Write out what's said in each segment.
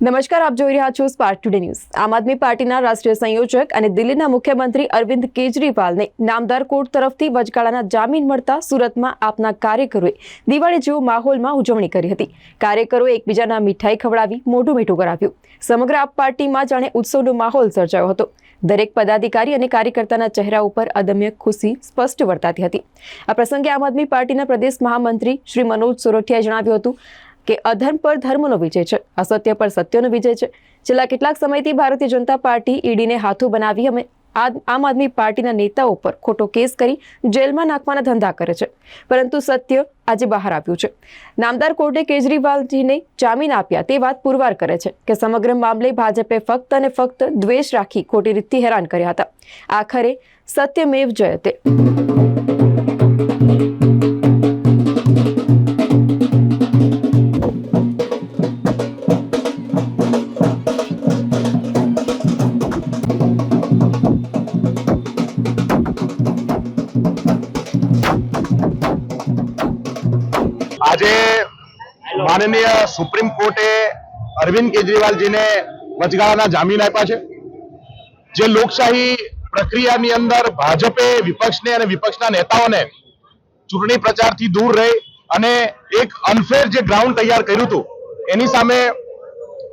નમસ્કાર, આપ જોઈ રહ્યા છો સ્પાર્ક ટુડે ન્યૂઝ આમ આદમી પાર્ટીના રાષ્ટ્રીય સંયોજક અને દિલ્હીના મુખ્યમંત્રી અરવિંદ કેજરીવાલને નામદાર કોર્ટ તરફથી વચગાળાના જામીન મળતા સુરતમાં આપના કાર્યકરોએ દિવાળી જેવો માહોલમાં ઉજવણી કરી હતી. કાર્યકરોએ એકબીજાના મીઠાઈ ખવડાવી, મોઢું મીઠું કરાવ્યું. સમગ્ર આપ પાર્ટીમાં જાણે ઉત્સવનો માહોલ સર્જાયો હતો. દરેક પદાધિકારી અને કાર્યકર્તાના ચહેરા ઉપર અદમ્ય ખુશી સ્પષ્ટ વર્તાતી હતી. આ પ્રસંગે આમ આદમી પાર્ટીના પ્રદેશ મહામંત્રી શ્રી મનોજ સોરઠિયાએ જણાવ્યું હતું કે અધર્મ પર ધર્મનો વિજય છે, અસત્ય પર સત્યનો વિજય છે. છેલ્લા કેટલાક સમયથી ભારતીય જનતા પાર્ટી ઈડીને હાથો બનાવી અમે આમ આદમી પાર્ટીના નેતાઓ પર ખોટો કેસ કરી જેલમાં નાખવાના ધંધા કરે છે. પરંતુ સત્ય આજે બહાર આવ્યું છે. નામદાર કોર્ટે કેજરીવાલજીને જામીન આપ્યા તે વાત પુરવાર કરે છે કે સમગ્ર મામલે ભાજપે ફક્ત અને ફક્ત દ્વેષ રાખી ખોટી રીતથી હેરાન કર્યા હતા. આખરે સત્યમેવ જયતે. આજે માનનીય સુપ્રીમ કોર્ટે અરવિંદ કેજરીવાલજીને વચગાળાના જામીન આપ્યા છે. જે લોકશાહી પ્રક્રિયાની અંદર ભાજપે વિપક્ષને અને વિપક્ષના નેતાઓને ચૂંટણી પ્રચારથી દૂર રહી અને એક અનફેર જે ગ્રાઉન્ડ તૈયાર કર્યું હતું, એની સામે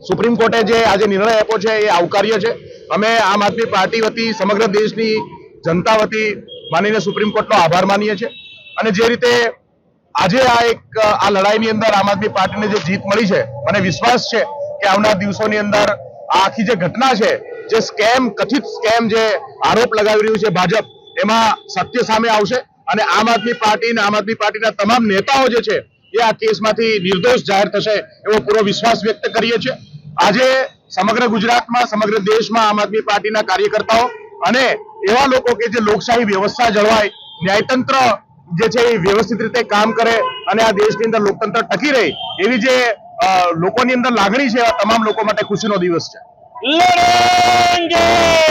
સુપ્રીમ કોર્ટે જે આજે નિર્ણય આપ્યો છે એ આવકાર્ય છે. અમે આમ આદમી પાર્ટી વતી સમગ્ર દેશની જનતા વતી માનીને સુપ્રીમ કોર્ટનો આભાર માનીએ છીએ. અને જે રીતે આજે આ એક, આ લડાઈની અંદર આમ આદમી પાર્ટીને જે જીત મળી છે, મને વિશ્વાસ છે કે આવનાર દિવસોની અંદર આખી જે ઘટના છે, જે સ્કેમ, કથિત સ્કેમ જે આરોપ લગાવી રહ્યું છે ભાજપ, એમાં સત્ય સામે આવશે અને આમ આદમી પાર્ટી અને આમ આદમી પાર્ટીના તમામ નેતાઓ જે છે, એ આ કેસમાંથી નિર્દોષ જાહેર થશે એવો પૂરો વિશ્વાસ વ્યક્ત કરીએ છીએ. આજે સમગ્ર ગુજરાતમાં, સમગ્ર દેશમાં આમ આદમી પાર્ટીના કાર્યકર્તાઓ અને એવા લોકો કે જે લોકશાહી વ્યવસ્થા જળવાય, ન્યાયતંત્ર જે છે એ વ્યવસ્થિત રીતે કામ કરે અને આ દેશની અંદર લોકતંત્ર ટકી રહે, એવી જે લોકોની અંદર લાગણી છે તમામ લોકો માટે ખુશીનો દિવસ છે. લડેંગે!